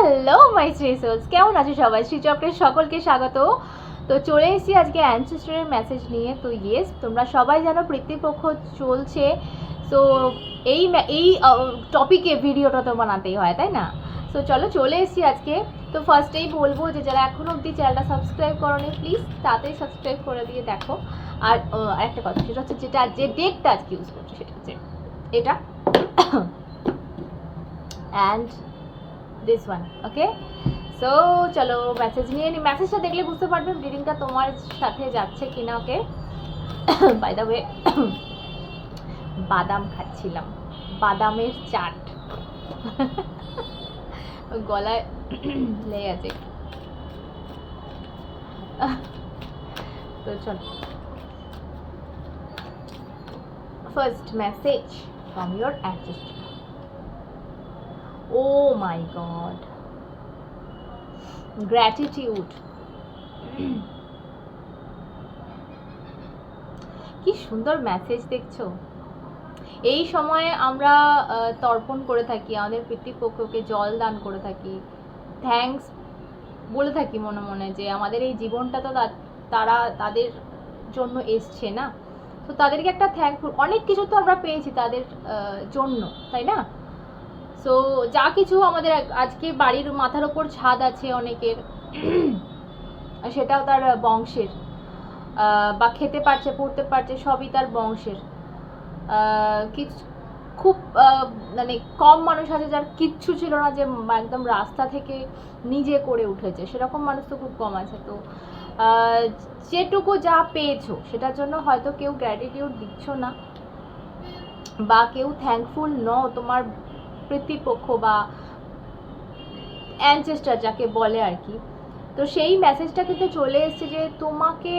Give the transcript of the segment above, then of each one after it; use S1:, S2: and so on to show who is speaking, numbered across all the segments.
S1: Hello my sols কেমন আছো সবাই? শ্রী চক্রের সকলকে স্বাগত। তো চলে এসেছি আজকে অ্যানসেস্টারের মেসেজ নিয়ে। তো ইয়েস তোমরা সবাই জানো পিতৃপক্ষ চলছে। তো এই এই টপিকে ভিডিওটা তো বানাতেই হয়, তাই না? তো চলো চলে এসেছি আজকে। তো ফার্স্টেই বলব যে যারা এখনও অবধি চ্যানেলটা সাবস্ক্রাইব করোনি প্লিজ তাড়াতাড়ি সাবস্ক্রাইব করে দিয়ে দেখো। আর একটা কথা, সেটা হচ্ছে যেটা, যে ডেটটা আজকে ইউজ করছে সেটা হচ্ছে, এটা and this one okay so চলো মেসেজ নিয়ে নি মেসেজটা দেখলে বুঝতে পারবে রিডিংটা তোমার সাথে যাচ্ছে কিনা ওকে বাই দ্য ওয়ে বাদাম খাচ্ছিলাম, বাদামের চাট। গলায় লেগে আছে। তো চলো। First message from your ancestor Oh my god. Gratitude. কি সুন্দর মেসেজ দেখছ এই সময়ে আমরা তর্পণ করে থাকি, আমাদের পিতৃপক্ষকে জল দান করে থাকি থ্যাঙ্কস বলে থাকি মনে মনে যে আমাদের এই জীবনটা তো তারা তাদের জন্য এসছে না তো তাদেরকে একটা থ্যাঙ্কফুল অনেক কিছু তো আমরা পেয়েছি তাদের জন্য, তাই না সো যা কিছু আমাদের আজকে বাড়ির মাথার ওপর ছাদ আছে অনেকের সেটাও তার বংশের। বা খেতে পারছে, পড়তে পারছে, সবই তার বংশের। কিছু খুব মানে কম মানুষ আছে যার কিচ্ছু ছিল না যে একদম রাস্তা থেকে নিজে করে উঠেছে। সেরকম মানুষ তো খুব কম আছে। তো যেটুকু যা পেয়েছ, সেটার জন্য হয়তো কেউ গ্র্যাটিটিউড দিচ্ছ না, বা কেউ থ্যাঙ্কফুল ন তোমার পিতৃপক্ষ বা অ্যানচেস্টার যাকে বলে আর কি। তো সেই মেসেজটা কিন্তু চলে এসেছে যে তোমাকে,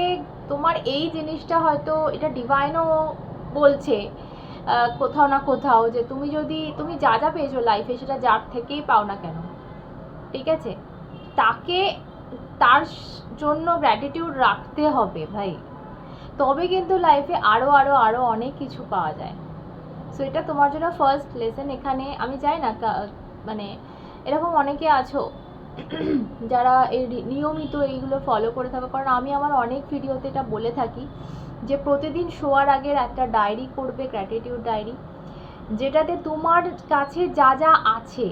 S1: তোমার এই জিনিসটা হয়তো এটা ডিভাইনও বলছে কোথাও না কোথাও যে তুমি যদি, তুমি যা যা পেয়েছ লাইফে সেটা যার থেকেই পাও না কেন। ঠিক আছে? তাকে, তার জন্য গ্র্যাটিটিউড রাখতে হবে ভাই। তবে কিন্তু লাইফে আরও আরও আরও অনেক কিছু পাওয়া যায়। সো এটা তোমার জন্য ফার্স্ট লেসন এখানে আমি চাই না মানে এরকম অনেকে আছো, যারা এই নিয়মিত এইগুলো ফলো করে থাকো। কারণ আমি আমার অনেক ভিডিওতে এটা বলে থাকি যে, প্রতিদিন শোয়ার আগের একটা ডায়েরি করবে গ্র্যাটিটিউড ডায়েরি যেটাতে তোমার কাছে যা যা আছে,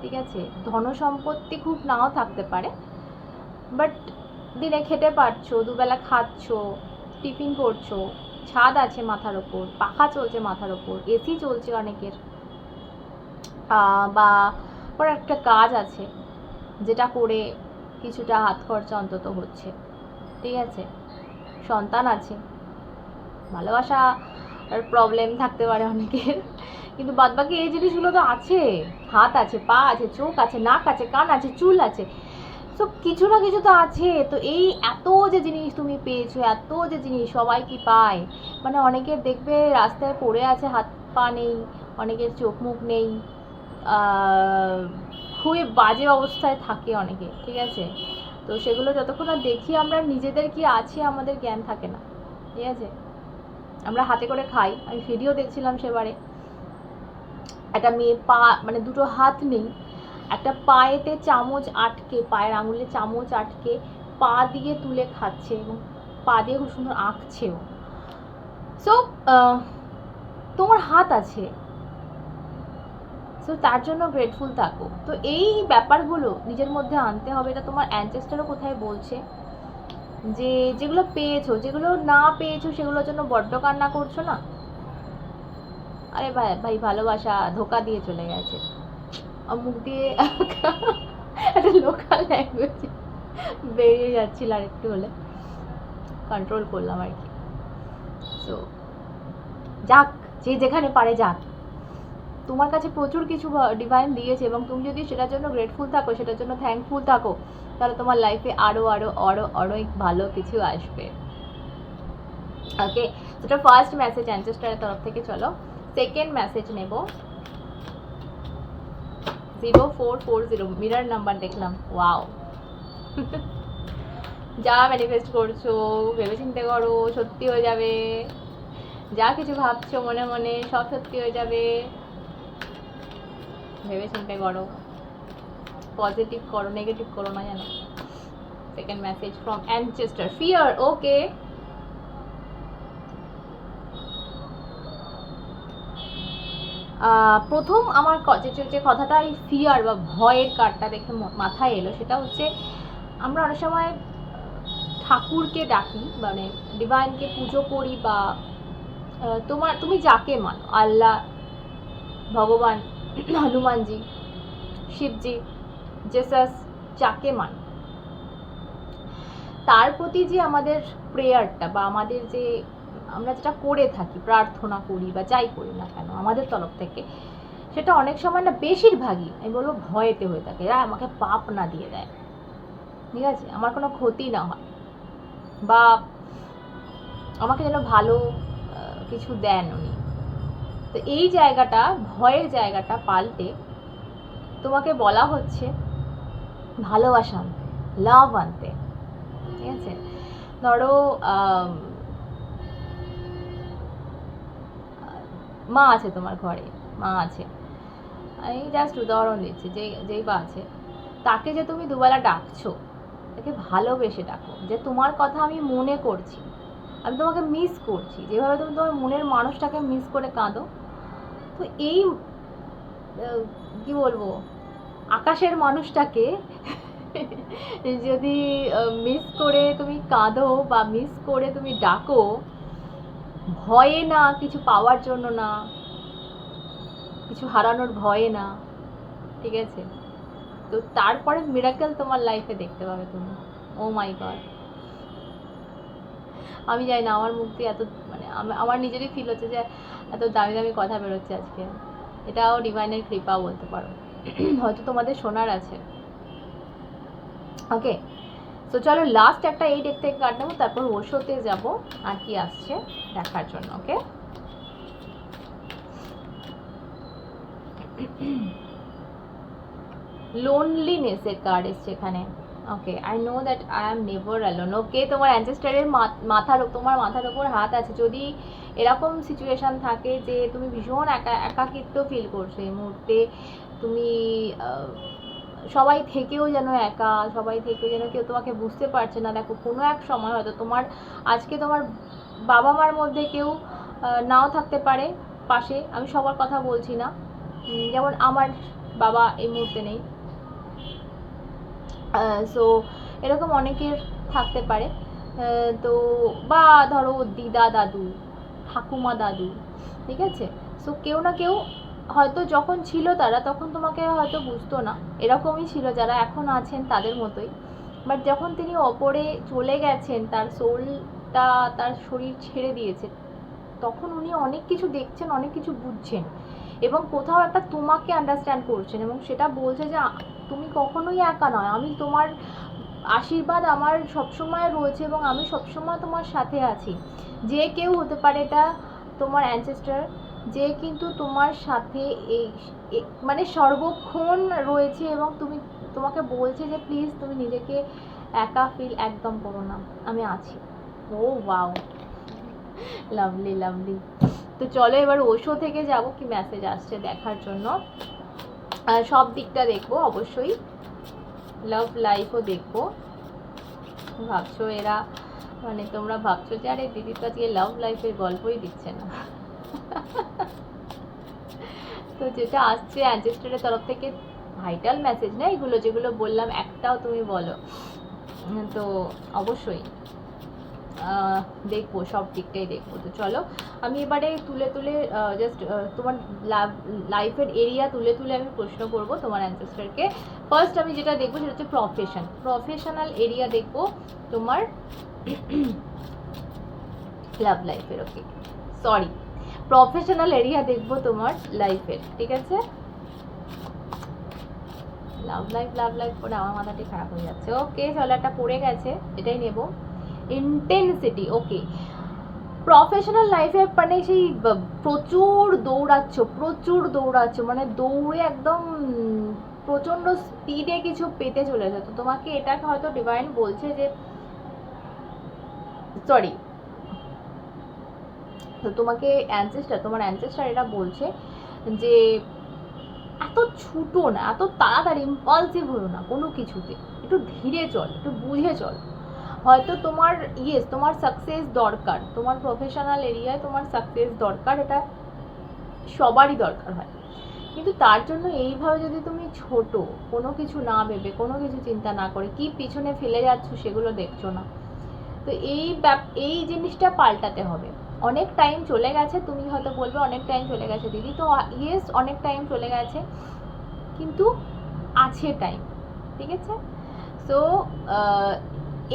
S1: ঠিক আছে? ধন সম্পত্তি খুব নাও থাকতে পারে বাট দিনে খেতে পারছ, দুবেলা খাচ্ছো টিফিন করছ ছাদ আছে মাথার ওপর, পাখা চলছে মাথার ওপর, এসি চলছে অনেকের। বা ওর একটা কাজ আছে, যেটা করে কিছুটা হাত খরচা অন্তত হচ্ছে। ঠিক আছে? সন্তান আছে। ভালোবাসা প্রবলেম থাকতে পারে অনেকের। কিন্তু বাদবাকি এই জিনিসগুলো তো আছে। হাত আছে, পা আছে, চোখ আছে, নাক আছে, কান আছে, চুল আছে। সো কিছু না কিছু তো আছে। তো এই এত যে জিনিস তুমি পেয়েছ, এত যে জিনিস সবাই কি পায়? মানে অনেকের দেখবে রাস্তায় পড়ে আছে, হাত পা নেই, অনেকের চোখ মুখ নেই। খুবই বাজে অবস্থায় থাকে অনেকে, ঠিক আছে? তো সেগুলো যতক্ষণ না দেখি আমরা, নিজেদের কি আছে, আমাদের জ্ঞান থাকে না, ঠিক আছে? আমরা হাতে করে খাই। আমি ভিডিও দেখছিলাম সেবারে। একটা মেয়ে পা মানে দুটো হাত নেই। একটা পায়েতে চামচ আটকে, পায়ের আঙুলে চামচ আটকে পা দিয়ে তুলে খাচ্ছে এবং পা দিয়ে খুব সুন্দর আঁকছেও। সো তোমার হাত আছে। সো তার জন্য গ্রেটফুল থাকো। তো এই ব্যাপারগুলো নিজের মধ্যে আনতে হবে। এটা তোমার অ্যানচেস্টারও কোথায় বলছে যে, যেগুলো পেয়েছ, যেগুলো না পেয়েছ সেগুলোর জন্য বড্ড কান্না করছ না? আরে ভাই ভাই ভালোবাসা, ধোকা দিয়ে চলে গেছে। মুখ দিয়ে একটা লোকাল ল্যাঙ্গুয়েজ বেরিয়ে যাচ্ছিল আর একটু হলে। কন্ট্রোল করলাম আর কি। সো যাক, যে যেখানে পারে যাক। তোমার কাছে প্রচুর কিছু ডিভাইন দিয়েছে এবং তুমি যদি সেটার জন্য গ্রেটফুল থাকো, সেটার জন্য থ্যাঙ্কফুল থাকো, তাহলে তোমার লাইফে আরও আরও আরও অনেক ভালো কিছু আসবে। ওকে সেটা ফার্স্ট মেসেজ অ্যানচেস্টারের তরফ থেকে, চলো। সেকেন্ড মেসেজ নেব। Zero four four zero mirror number দেখলাম ওয়াও যা ম্যানিফেস্ট করছ ভেবে চিন্তে করো, সত্যি হয়ে যাবে। যা কিছু ভাবছ মনে মনে, সব সত্যি হয়ে যাবে। ভেবে চিন্তে করো। পজিটিভ করো নেগেটিভ করো না জানো। Second message from ancestor fear okay প্রথম আমার যে কথাটা, এই ফিয়ার বা ভয়ের কার্ডটা দেখে মাথায় এলো, সেটা হচ্ছে আমরা অনেক সময় ঠাকুরকে ডাকি মানে ডিভাইনকে পুজো করি বা তোমার, তুমি যাকে মানো, আল্লাহ, ভগবান, হনুমানজি, শিবজি জেসাস যাকে মানো। তার প্রতি যে আমাদের প্রেয়ারটা বা আমাদের যে আমরা যেটা করে থাকি, প্রার্থনা করি বা যাই করি না কেন, আমাদের তরফ থেকে, সেটা অনেক সময় না বেশিরভাগই, আমি বলব ভয়েতে হয়ে থাকে। এরা আমাকে পাপ না দিয়ে দেয়, ঠিক আছে? আমার কোনো ক্ষতি না হয়। বা আমাকে যেন ভালো কিছু দেন উনি। তো এই জায়গাটা, ভয়ের জায়গাটা পাল্টে তোমাকে বলা হচ্ছে ভালোবাসা আনতে লাভ আনতে, ঠিক আছে? ধরো আম, মা আছে তোমার ঘরে, মা আছে। আমি জাস্ট উদাহরণ দিচ্ছি, যেই যেই বা আছে। তাকে যে তুমি দুবেলা ডাকছো, তাকে ভালোবেসে ডাকো। যে তোমার কথা আমি মনে করছি, আমি তোমাকে মিস করছি। যেভাবে তুমি তোমার মনের মানুষটাকে মিস করে কাঁদো। তো এই কি বলব, আকাশের মানুষটাকে যদি মিস করে তুমি কাঁদো বা মিস করে তুমি ডাকো ভয়ে না, কিছু পাওয়ার জন্য না, কিছু হারানোর ভয়ে না, ঠিক আছে? তো তারপরে মিরাকেল তোমার লাইফে দেখতে পাবে তুমি। ও মাই গড আমি জানি না, আমার মুখ দিয়ে এত মানে আমার নিজেরই ফিল হচ্ছে যে এত দামি দামি কথা বেরোচ্ছে আজকে। এটাও ডিভাইনের কৃপা বলতে পারো। হয়তো তোমাদের শোনার আছে। ওকে তো চলো লাস্ট একটা এই ডেক থেকে কাট নেব, তারপর ওষুধে যাব আর কি আসছে দেখার জন্য ওকে লোনলিনেসের কার্ড এসছে এখানে okay I know that I am never alone okay তোমার অ্যানসেস্টারের মাথার তোমার মাথার ওপর হাত আছে। যদি এরকম সিচুয়েশন থাকে যে তুমি ভীষণ একা একাকিত্ব ফিল করছ এই মুহূর্তে, তুমি সবাই থেকেও যেন একা, সবাই থেকেও যেন কেউ তোমাকে বুঝতে পারছে না। দেখো, কোনো এক সময় হয়তো তোমার, আজকে তোমার বাবা মার মধ্যে কেউ নাও থাকতে পারে পাশে, আমি সবার কথা বলছি না। যেমন আমার বাবা এই মুহূর্তে নেই। সো এরকম অনেকের থাকতে পারে। তো, বা ধরো দিদা দাদু, ঠাকুমা দাদু, ঠিক আছে? সো কেউ না কেউ হয়তো যখন ছিল তারা, তখন তোমাকে হয়তো বুঝতো না। এরকমই ছিল যারা এখন আছেন তাদের মতোই। বাট যখন তিনি ওপরে চলে গেছেন, তার সোলটা তার শরীর ছেড়ে দিয়েছে, তখন উনি অনেক কিছু দেখছেন, অনেক কিছু বুঝছেন। এবং কোথাও একটা তোমাকে আন্ডারস্ট্যান্ড করছেন এবং সেটা বলছে যে তুমি কখনোই একা নয়। আমি তোমার আশীর্বাদ আমার সবসময় রয়েছে এবং আমি সবসময় তোমার সাথে আছি। যে কেউ হতে পারে এটা তোমার অ্যানসেস্টার যে কিন্তু তোমার সাথে এই মানে সর্বক্ষণ রয়েছে এবং তুমি তোমাকে বলছে যে, প্লিজ তুমি নিজেকে একা ফিল একদম করো না, আমি আছি। ও ওয়াও লাভলি লাভলি তো চলো এবার ওশো থেকে যাব, কি মেসেজ আসছে দেখার জন্য। সব দিকটা দেখব অবশ্যই। লাভ লাইফও দেখব। ভাবছ এরা মানে তোমরা ভাবছ যে, আরে দিদি তো লাভ লাইফের গল্পই দিচ্ছে না। তো যেটা আসছে অ্যানচেস্টারের তরফ থেকে ভাইটাল মেসেজ না এগুলো যেগুলো বললাম, একটাও তুমি বলো। তো অবশ্যই দেখব, সব দিকটাই দেখব। তো চলো, আমি এবারে তুলে তুলে জাস্ট তোমার লাইফের এরিয়া তুলে তুলে আমি প্রশ্ন করব তোমার অ্যানসেস্টারকে ফার্স্ট আমি যেটা দেখব সেটা হচ্ছে প্রফেশন প্রফেশনাল এরিয়া দেখব তোমার লাভ লাইফের ওকে সরি প্রফেশনাল এরিয়া দেখব তোমার লাইফের ঠিক আছে? লাভ লাইফ লাভ লাইফ করে আমার মাথাটি খারাপ হয়ে যাচ্ছে। ওকে চলো, একটা পড়ে গেছে, এটাই নেব। ইন্টেন্সিটি ওকে প্রফেশনাল লাইফে মানে সেই প্রচুর দৌড়াচ্ছ প্রচুর দৌড়াচ্ছ মানে দৌড়ে একদম প্রচণ্ড স্পিডে কিছু পেতে চলেছে। তো তোমাকে এটাকে হয়তো ডিভাইন বলছে যে সরি তোমাকে অ্যানসেস্টার তোমার অ্যানসেস্টার এটা বলছে যে এত ছুটো না, এত তাড়াতাড়ি ইম্পালসিভ হলো না কোনো কিছুতে। একটু ধীরে চল, একটু বুঝে চল। হয়তো তোমার ইয়েস তোমার সাকসেস দরকার। তোমার প্রফেশনাল এরিয়ায় তোমার সাকসেস দরকার, এটা সবারই দরকার হয়। কিন্তু তার জন্য এইভাবে যদি তুমি ছোট, কোনো কিছু না ভেবে, কোনো কিছু চিন্তা না করে, কি পিছনে ফেলে যাচ্ছ সেগুলো দেখছ না। তো এই ব্যাপ- এই জিনিসটা পাল্টাতে হবে। অনেক টাইম চলে গেছে, তুমি হয়তো বলবে অনেক টাইম চলে গেছে দিদি। তো ইয়েস অনেক টাইম চলে গেছে, কিন্তু আছে টাইম ঠিক আছে? সো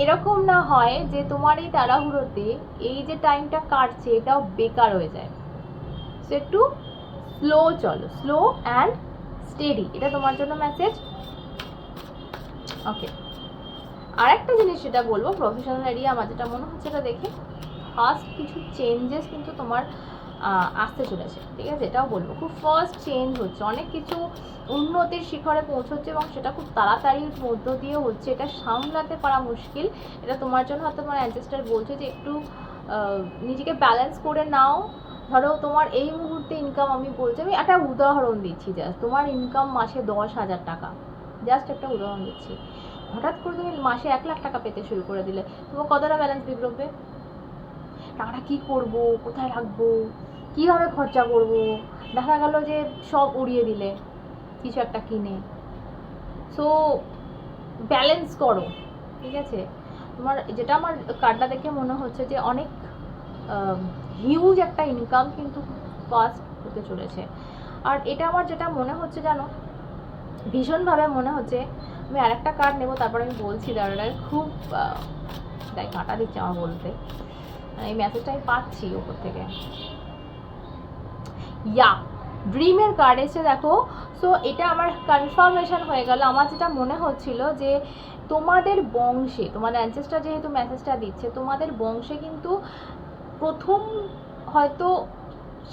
S1: এরকম না হয় যে তোমার এই তাড়াহুড়োতে এই যে টাইমটা কাটছে, এটাও বেকার হয়ে যায়। সো একটু স্লো চলো স্লো অ্যান্ড স্টেডি এটা তোমার জন্য মেসেজ ওকে আর একটা জিনিস যেটা বলব প্রফেশনাল এরিয়া আমার যেটা মনে হচ্ছে এটা দেখে। ফার্স্ট কিছু চেঞ্জেস কিন্তু তোমার আসতে চলেছে, ঠিক আছে? এটাও বলব। খুব ফার্স্ট চেঞ্জ হচ্ছে, অনেক কিছু উন্নতির শিখরে পৌঁছচ্ছে এবং সেটা খুব তাড়াতাড়ির মধ্য দিয়ে হচ্ছে, এটা সামলাতে পারা মুশকিল। এটা তোমার জন্য হয়তো তোমার অ্যানসেস্টার বলছে যে একটু নিজেকে ব্যালেন্স করে নাও। ধরো তোমার এই মুহূর্তে ইনকাম আমি বলছি, আমি একটা উদাহরণ দিচ্ছি জাস্ট তোমার ইনকাম মাসে দশ হাজার টাকা। জাস্ট একটা উদাহরণ দিচ্ছি। হঠাৎ করে তুমি মাসে এক লাখ টাকা পেতে শুরু করে দিলে, তোমার কতটা ব্যালেন্স বিগড়বে? টাকাটা কি করব? কোথায় রাখব? কীভাবে খরচা করব? দেখা গেল যে সব উড়িয়ে দিলে কিছু একটা কিনে। সো ব্যালেন্স করো, ঠিক আছে? তোমার, যেটা আমার কার্ডটা দেখে মনে হচ্ছে যে অনেক হিউজ একটা ইনকাম কিন্তু ফাস্ট হতে চলেছে। আর এটা আমার যেটা মনে হচ্ছে জানো? ভীষণভাবে মনে হচ্ছে, আমি আরেকটা কার্ড নেব, তারপর আমি বলছি দাঁড়া খুব তাই কাটা দিচ্ছে আমার বলতে। এই মেসেজটা আমি পাচ্ছি ওপর থেকে। ইয়া ড্রিমের কার্ড এসে দেখো। সো এটা আমার কনফার্মেশন হয়ে গেল। আমার যেটা মনে হচ্ছিল যে তোমাদের বংশে তোমাদের অ্যানসেস্টার যেহেতু মেসেজটা দিচ্ছে, তোমাদের বংশে কিন্তু প্রথম হয়তো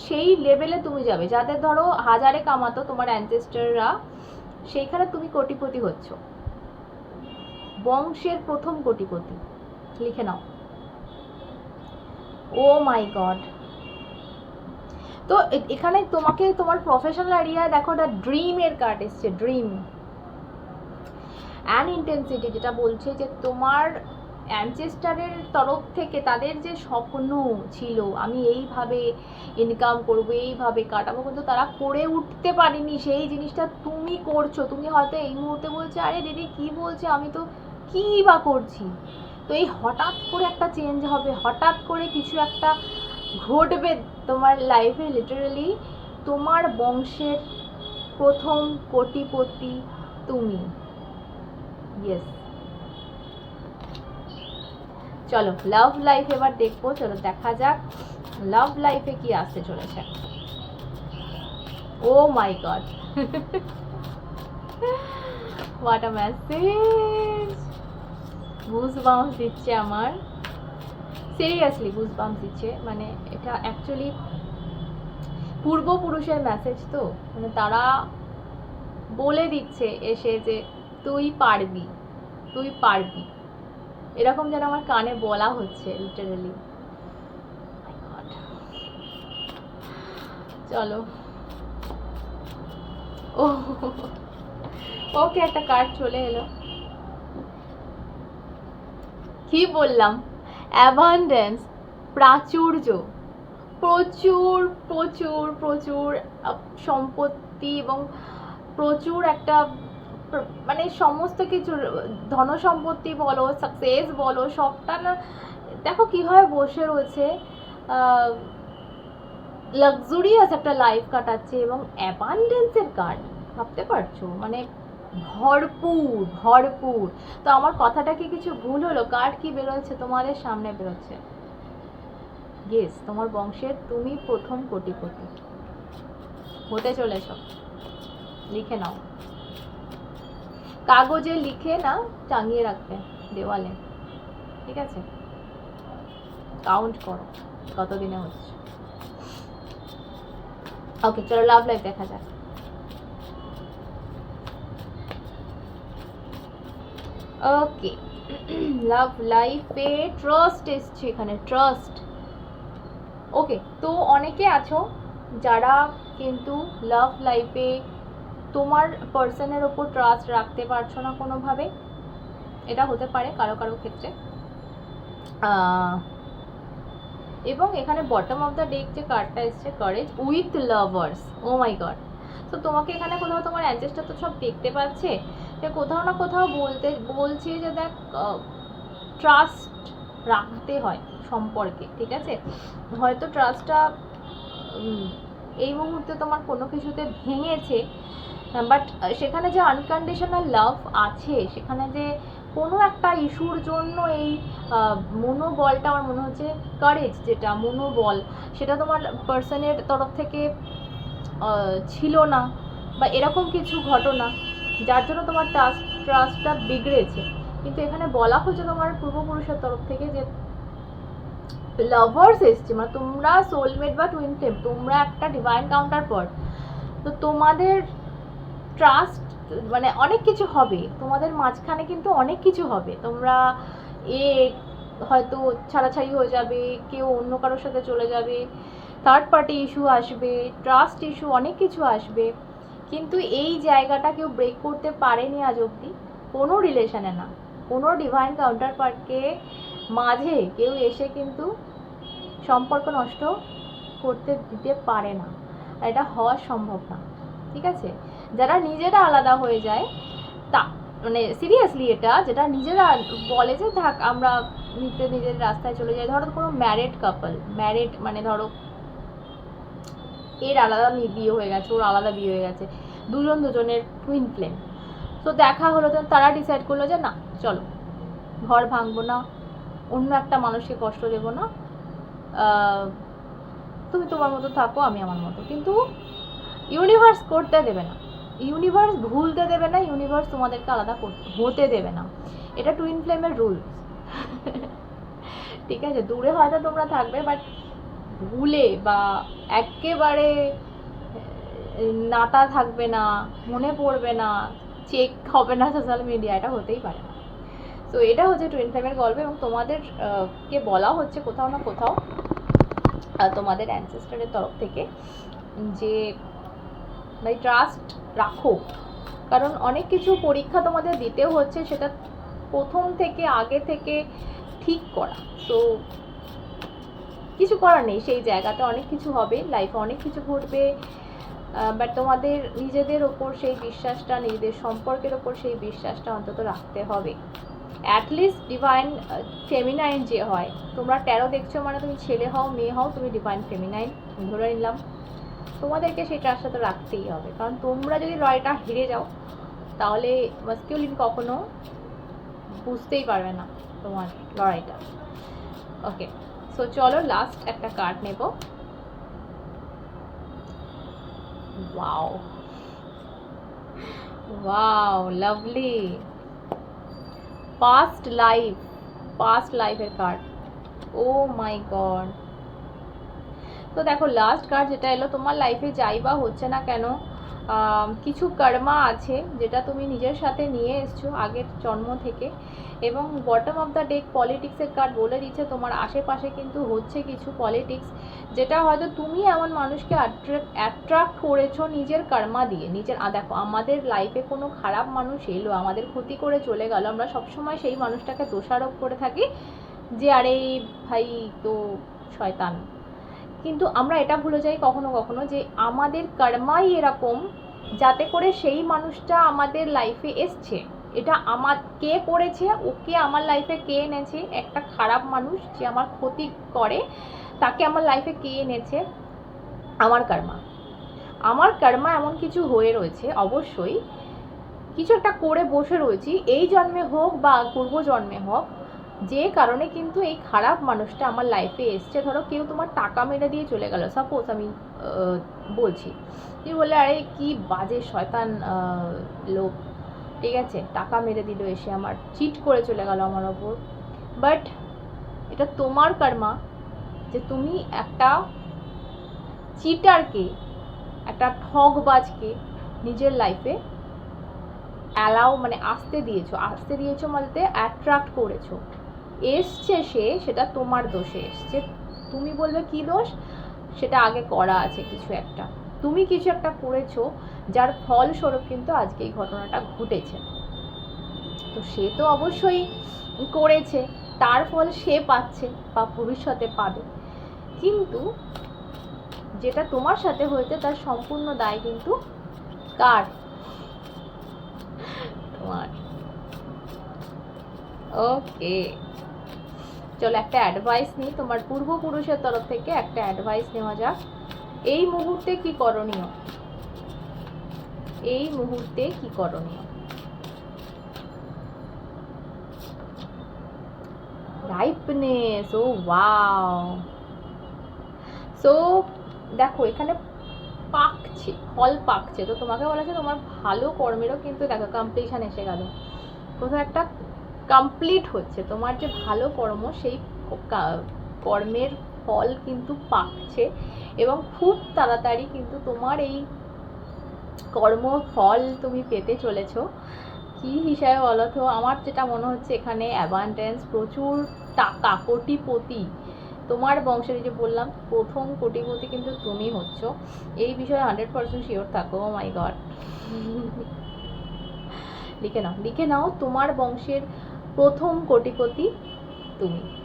S1: সেই লেভেলে তুমি যাবে। যাদের ধরো হাজারে কামাতো তোমার অ্যানসেস্টাররা সেইখানে তুমি কোটিপতি হচ্ছ। বংশের প্রথম কোটিপতি। লিখে নাও। ও মাই গড। তো এখানে তোমাকে তোমার প্রফেশনাল এরিয়ায় দেখো একটা ড্রিমের কার্ড এসছে ড্রিম অ্যান ইন্টেন্সিটি যেটা বলছে যে তোমার অ্যানচেস্টারের তরফ থেকে তাদের যে স্বপ্ন ছিল, আমি এইভাবে ইনকাম করব, এইভাবে কাটাবো, কিন্তু তারা করে উঠতে পারেনি। সেই জিনিসটা তুমি করছ, তুমি হয়তো এই মুহূর্তে বলছো, আরে দিদি, কি বলছে? আমি তো কী বা করছি? তো এই হঠাৎ করে একটা চেঞ্জ হবে, হঠাৎ করে কিছু একটা ঘটবে তোমার লাইফে লিটারালি তোমার বংশের প্রথম কোটিপতি তুমি। ইয়েস চলো লাভ লাইফ এবার দেখব, চলো দেখা যাক লাভ লাইফে কি আসতে চলেছে। ও my god what a message বুজ বাউন্স দিচ্ছে আমার। সিরিয়াসলি বুজ বাউন্স দিচ্ছে। মানে এটা অ্যাকচুয়ালি পূর্বপুরুষের মেসেজ তো। মানে তারা বলে দিচ্ছে এসে যে, তুই পারবি তুই পারবি। এরকম যেন আমার কানে বলা হচ্ছে লিটারালি চলো। ও ওকে, একটা কার্ড চলে এলো। কি বললাম? অ্যাবান্ডেন্স প্রাচুর্য। প্রচুর প্রচুর প্রচুর সম্পত্তি এবং প্রচুর একটা মানে সমস্ত কিছু, ধন সম্পত্তি বলো সাকসেস বলো, সবটা না, দেখো কীভাবে বসে রয়েছে লাক্সুরিয়াস একটা লাইফ কাটাচ্ছে এবং অ্যাবান্ডেন্সের কার্ড, ভাবতে পারছ? মানে ভরপুর ভরপুর। তো আমার কথাটা কি কিছু ভুল হলো? কার্ড কি বেরোচ্ছে? তোমাদের সামনে বেরোচ্ছে। গেস তোমার বংশের তুমি প্রথম কোটিপতি। হতে চলেছ। লিখে নাও। কাগজে লিখে না, টাঙিয়ে রাখবে দেওয়ালে। ঠিক আছে? কাউন্ট করো, কতদিনে হচ্ছে। ওকে চলো লাভ লাইফ দেখা যাক। ওকে লাভ লাইফে ট্রাস্ট এসছে এখানে ট্রাস্ট ওকে তো অনেকে আছো যারা কিন্তু লাভ লাইফে তোমার পার্সনের ওপর ট্রাস্ট রাখতে পারছ না কোনোভাবে, এটা হতে পারে কারও কারও ক্ষেত্রে। এবং এখানে বটম অফ দ্য ডেক যে কার্ডটা এসছে courage with lovers oh my god তো তোমাকে এখানে কোথাও তোমার অ্যানচেস্টার তো সব দেখতে পাচ্ছে। যে কোথাও না কোথাও বলতে, বলছি যে দেখ ট্রাস্ট রাখতে হয় সম্পর্কে, ঠিক আছে? হয়তো ট্রাস্টটা এই মুহূর্তে তোমার কোনো কিছুতে ভেঙেছে বাট সেখানে যে আনকন্ডিশনাল লাভ আছে, সেখানে যে কোনো একটা ইস্যুর জন্য এই মনোবলটা আমার মনে হচ্ছে কারেজ যেটা, মনোবল, সেটা তোমার পার্সনের তরফ থেকে ছিল না, বা এরকম কিছু ঘটনা। যার জন্য তোমার ট্রাস্ট ট্রাস্টটা বিগড়েছে। কিন্তু এখানে বলা হচ্ছে তোমার পূর্বপুরুষের তরফ থেকে যে লাভার্স এসছে মানে তোমরা সোলমেট বা টুইন ফ্লেম তোমরা একটা ডিভাইন কাউন্টার পর। তো তোমাদের ট্রাস্ট মানে অনেক কিছু হবে। তোমাদের মাঝখানে কিন্তু অনেক কিছু হবে। তোমরা এ হয়তো ছাড়াছাড়ি হয়ে যাবে, কেউ অন্য কারোর সাথে চলে যাবে থার্ড পার্টি ইস্যু আসবে ট্রাস্ট ইস্যু অনেক কিছু আসবে। কিন্তু এই জায়গাটা কেউ ব্রেক করতে পারেনি আজ অবধি কোনো রিলেশনে না। কোনো ডিভাইন কাউন্টার পার্টকে মাঝে কেউ এসে কিন্তু সম্পর্ক নষ্ট করতে দিতে পারে না। এটা হওয়া সম্ভব না। ঠিক আছে? যারা নিজেরা আলাদা হয়ে যায়, তা মানে সিরিয়াসলি এটা, যেটা নিজেরা বলে যে, থাক, আমরা নিতে নিজের রাস্তায় চলে যাই। ধরো কোনো ম্যারিড কাপল ম্যারিড মানে ধরো এর আলাদা বিয়ে হয়ে গেছে, ওর আলাদা বিয়ে হয়ে গেছে। দুজন দুজনের টুইন ফ্লেম তো দেখা হলো তো তারা ডিসাইড করল যে না, চলো, ঘর ভাঙবো না, অন্য একটা মানুষকে কষ্ট দেবো না তুমি তোমার মতো থাকো, আমি আমার মতো। কিন্তু ইউনিভার্স করতে দেবে না। ইউনিভার্স ভুলতে দেবে না ইউনিভার্স তোমাদেরকে আলাদা করতে হতে দেবে না। এটা টুইন ফ্লেমের রুল ঠিক আছে, দূরে হয়তো তোমরা থাকবে বাট ভুলে বা একেবারে নাতা থাকবে না মনে পড়বে না চেক হবে না সোশ্যাল মিডিয়া এটা হতেই পারে না। তো এটা হচ্ছে টুইন ফ্লেমের গল্প এবং তোমাদের আহ, কে বলা হচ্ছে কোথাও না কোথাও তোমাদের অ্যানসেস্টারের তরফ থেকে যে ভাই ট্রাস্ট রাখো। কারণ অনেক কিছু পরীক্ষা তোমাদের দিতেও হচ্ছে সেটা প্রথম থেকে আগে থেকে ঠিক করা। তো কিছু করার নেই, সেই জায়গাতে অনেক কিছু হবে লাইফে অনেক কিছু ঘটবে বাট তোমাদের নিজেদের ওপর সেই বিশ্বাসটা, নিজেদের সম্পর্কের ওপর সেই বিশ্বাসটা অন্তত রাখতে হবে। অ্যাটলিস্ট ডিভাইন ফেমিনাইন যে হয়, তোমরা ট্যারো দেখছ মানে তুমি ছেলে হও, মেয়ে হও, তুমি ডিভাইন ফেমিনাইন ধরে নিলাম। তোমাদেরকে সেই ট্রাস্টটা তো রাখতেই হবে, কারণ তোমরা যদি লড়াইটা হেরে যাও, তাহলে মাস্কিউলিন কখনো বুঝতেই পারবে না তোমার লড়াইটা। ওকে সো চলো লাস্ট একটা কার্ড নেব। Wow wow lovely past life past লাইফের কার্ড ও মাই গড তো দেখো লাস্ট কার্ড যেটা এলো, তোমার লাইফে যাই বা হচ্ছে না কেন কিছু কর্মা আছে যেটা তুমি নিজের সাথে নিয়ে এসছো আগের জন্ম থেকে। এবং বটম অফ দ্য ডেক পলিটিক্সের কার্ড বলে দিচ্ছে, তোমার আশেপাশে কিন্তু হচ্ছে কিছু পলিটিক্স যেটা হয়তো তুমি এমন মানুষকে অ্যাট্রাক্ট করেছ নিজের কর্মা দিয়ে। নিজের দেখো, আমাদের লাইফে কোনো খারাপ মানুষ এলো, আমাদের ক্ষতি করে চলে গেল, আমরা সবসময় সেই মানুষটাকে দোষারোপ করে থাকি যে, আরে ভাই, তো শয়তান। কিন্তু আমরা এটা ভুলে যাই কখনো কখনো যে আমাদের কর্মাই এরকম যাতে করে সেই মানুষটা আমাদের লাইফে এসছে। এটা আমার, কে করেছে? ওকে আমার লাইফে কে এনেছে? একটা খারাপ মানুষ যে আমার ক্ষতি করে, তাকে আমার লাইফে কে এনেছে? আমার কর্মা। আমার কর্মা এমন কিছু হয়ে রয়েছে, অবশ্যই। কিছু একটা করে বসে রয়েছি। এই জন্মে হোক বা পূর্ব জন্মে হোক যে কারণে কিন্তু এই খারাপ মানুষটা আমার লাইফে এসছে। ধরো কেউ তোমার টাকা মেরে দিয়ে চলে গেল। সাপোজ আমি বলছি। তুই বললে, আরে, কি বাজে শয়তান লোক। ঠিক আছে, টাকা মেরে দিল এসে আমার। চিট করে চলে গেল আমার ওপর। বাট এটা তোমার কর্মা যে তুমি একটা চিটারকে একটা ঠগবাজকে নিজের লাইফে অ্যালাউ মানে আসতে দিয়েছ। আসতে দিয়েছ বলতে অ্যাট্রাক্ট করেছ। এসছে সে, সেটা তোমার দোষে এসছে। তুমি বলবে কি দোষ? সেটা আগে করা আছে কিছু একটা। তুমি কিছু একটা করেছ, যার ফলস্বরূপ কিন্তু আজকে এই ঘটনাটা ঘটেছে। তো সে তো অবশ্যই করেছে। তার ফল সে পাচ্ছে বা ভবিষ্যতে পাবে। কিন্তু যেটা তোমার সাথে হয়েছে, তার সম্পূর্ণ দায় কিন্তু কার? তোমার। ওকে চলো একটা অ্যাডভাইস নিই, তোমার পূর্বপুরুষের তরফ থেকে একটা অ্যাডভাইস নেওয়া যাক। এই মুহূর্তে কি করণীয়? এই মুহূর্তে কি করণীয়? রাইপনেস ও ওয়াও সো দেখো, এখানে পাকছে, ফল পাকছে। তো তোমাকে বলা আছে তোমার ভালো কর্মেরও কিন্তু, দেখো কমপ্লিশন এসে গেল। কোথাও একটা কমপ্লিট হচ্ছে। তোমার যে ভালো কর্ম সেই কর্মের ফল কিন্তু পাকছে এবং খুব তাড়াতাড়ি কিন্তু তোমার এই কর্ম ফল তুমি পেতে চলেছো। কি হিসাবে বলো তো আমার যেটা মনে হচ্ছে এখানে অ্যাবান্ডেন্স প্রচুর টাকা কোটিপতি। তোমার বংশের যে বললাম প্রথম কোটিপতি কিন্তু তুমি হচ্ছ। এই বিষয়ে হান্ড্রেড পার্সেন্ট শিওর থাকো মাই গড লিখে নাও লিখে নাও তোমার বংশের প্রথম কোটিপতি তুমি।